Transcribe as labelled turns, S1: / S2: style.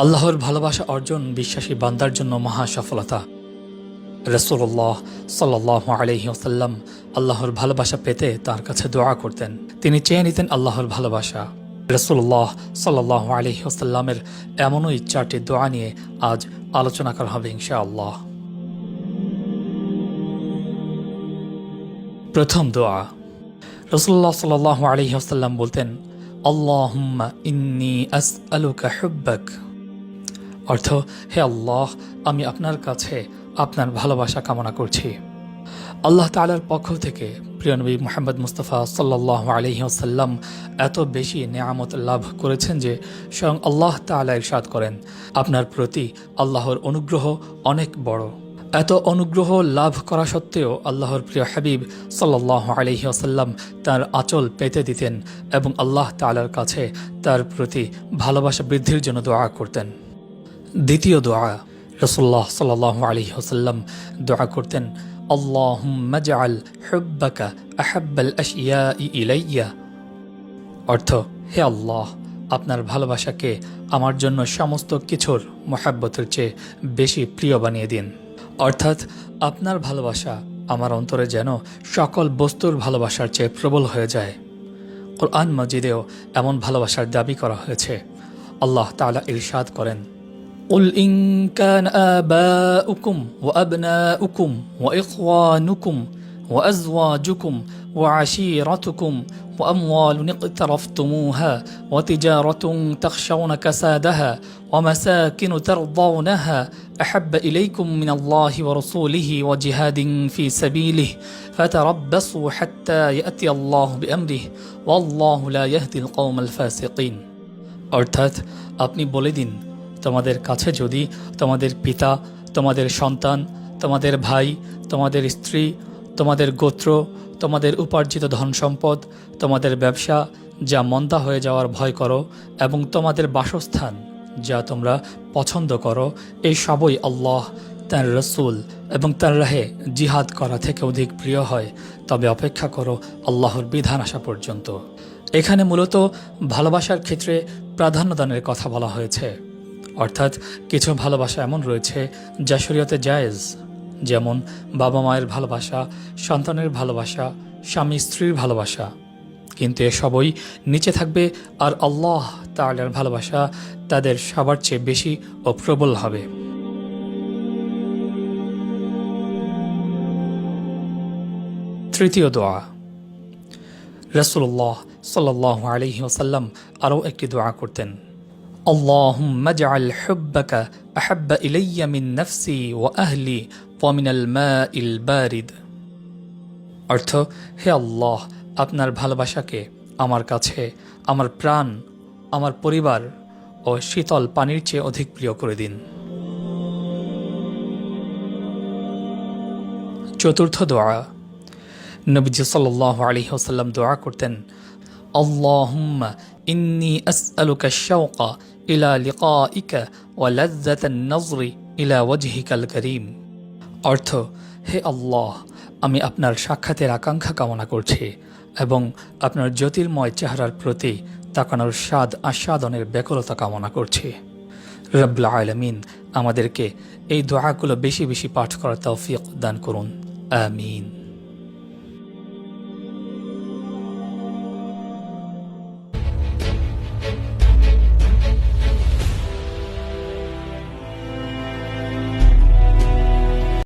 S1: আল্লাহর ভালোবাসা অর্জন বিশ্বাসী বান্দার জন্য মহা সফলতা। রসুল্লাহ সাল্লাহ আলহি ওসাল্লাম আল্লাহর ভালোবাসা পেতে তার কাছে দোয়া করতেন। তিনি চেয়ে নিতেন আল্লাহর ভালোবাসা। রসুল্লাহ সাল্লাহ আলহি ওসাল্লামের এমনই চারটি দোয়া নিয়ে আজ আলোচনা করা হবে ইনশাআল্লাহ। প্রথম দোয়া রসুল্লাহ সাল্লাহ আলহি ওসাল্লাম বলতেন, আল্লাহুম্মা ইন্নি আস আলুকা অর্থ, হে আল্লাহ, আমি আপনার কাছে আপনার ভালোবাসা কামনা করছি। আল্লাহ তালার পক্ষ থেকে প্রিয় নবী মোহাম্মদ মুস্তফা সাল্লাহ আলহিহাসাল্লাম এত বেশি নেয়ামত লাভ করেছেন যে স্বয়ং আল্লাহ তালা ইরশাদ করেন, আপনার প্রতি আল্লাহর অনুগ্রহ অনেক বড়। এত অনুগ্রহ লাভ করা সত্ত্বেও আল্লাহর প্রিয় হাবিব সাল্লাহ আলহি আসাল্লাম তার আঁচল পেতে দিতেন এবং আল্লাহ তালার কাছে তার প্রতি ভালোবাসা বৃদ্ধির জন্য দোয়া করতেন। দ্বিতীয় দোয়া। রসুল্লাহ সাল্লাহ আলী হাসাল্লাম দোয়া করতেন অর্থ, হে আল্লাহ, আপনার ভালোবাসাকে আমার জন্য সমস্ত কিছুর মোহাব্বতের চেয়ে বেশি প্রিয় বানিয়ে দিন। অর্থাৎ, আপনার ভালোবাসা আমার অন্তরে যেন সকল বস্তুর ভালোবাসার চেয়ে প্রবল হয়ে যায়। কোরআন মজিদেও এমন ভালোবাসার দাবি করা হয়েছে। আল্লাহ তাআলা ইরশাদ করেন قل إن كان آباؤكم وأبناؤكم وإخوانكم وأزواجكم وعشيرتكم وأموال اقترفتموها وتجارة تخشون كسادها ومساكن ترضونها أحب إليكم من الله ورسوله وجهاد في سبيله فتربصوا حتى يأتي الله بأمره والله لا يهدي القوم الفاسقين অর্থাৎ আপনি বলে দিন তোমাদের কাছে যদি তোমাদের পিতা, তোমাদের সন্তান, তোমাদের ভাই, তোমাদের স্ত্রী, তোমাদের গোত্র, তোমাদের উপার্জিত ধন সম্পদ তোমাদের ব্যবসা, যা মন্দা হয়ে যাওয়ার ভয় করো এবং তোমাদের বাসস্থান, যা তোমরা পছন্দ করো, এই সবই আল্লাহ, তার রসুল এবং তার রাহে জিহাদ করা থেকে অধিক প্রিয় হয়। তবে অপেক্ষা করো আল্লাহর বিধান আসা পর্যন্ত। এখানে মূলত ভালোবাসার ক্ষেত্রে প্রাধান্যদানের কথা বলা হয়েছে। অর্থাৎ কিছু ভালোবাসা এমন রয়েছে যা শরীয়তে জায়েজ, যেমন বাবা মায়ের ভালোবাসা, সন্তানের ভালোবাসা, স্বামী স্ত্রীর ভালোবাসা। কিন্তু এসবই নিচে থাকবে আর আল্লাহ তাআলার ভালোবাসা তাদের সবার চেয়ে বেশি ও প্রবল হবে। তৃতীয় দোয়া। রসুল্লাহ সাল্লাহ আলহি আরও একটি দোয়া করতেন। اللهم اجعل حبك احب الي من نفسي واهلي ومن الماء البارد অর্থ হে আল্লাহ আপনার ভালোবাসাকে আমার কাছে আমার প্রাণ আমার পরিবার ও শীতল পানির চেয়ে অধিক প্রিয় করে দিন চতুর্থ দোয়া নবীজি সাল্লাহ আলী ওসাল্লাম দোয়া করতেন اللهم إني أسألك الشوق إلى ইলা লিকা ওয়ালাজ্জাতান্নজরি ইলা ওয়াজহিকাল করিম অর্থ, হে আল্লাহ, আমি আপনার সাক্ষাতের আকাঙ্ক্ষা কামনা করছি এবং আপনার জ্যোতির্ময় চেহারার প্রতি তাকানোর স্বাদ আস্বাদনের ব্যাকুলতা কামনা করছি। রব্লা আলমিন আমাদেরকে এই দোয়াগুলো বেশি বেশি পাঠ করার তৌফিক দান করুন। আমিন।